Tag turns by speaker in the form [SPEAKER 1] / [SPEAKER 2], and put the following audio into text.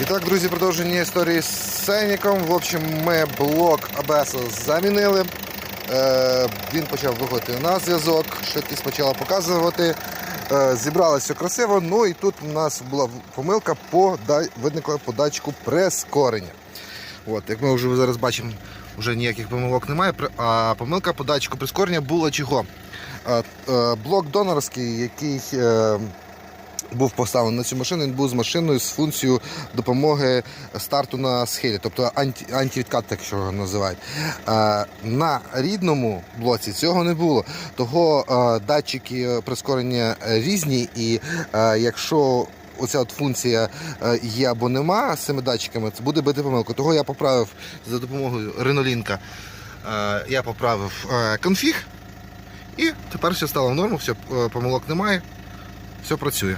[SPEAKER 1] І так, друзі, продовження історії з Сеніком. В общем, ми блок АБС замінили. Е, він почав виходити на зв'язок, швидкість почала показувати. Е, зібралося красиво. Ну і тут у нас була помилка виникла по датчику прискорення. От, як ми вже зараз бачимо, вже ніяких помилок немає. А помилка по датчику прискорення була чого? Е, блок донорський, який. Був поставлений на цю машину, він був з машиною з функцією допомоги старту на схилі, тобто анті, антивідкат, так що його називають. Е, на рідному блоці цього не було. Того е, датчики прискорення різні, і е, якщо оця от функція є або нема з цими датчиками, це буде бити помилку. Того я поправив за допомогою Ренолінка, я поправив конфіг, і тепер все стало в норму, все, помилок немає, все працює.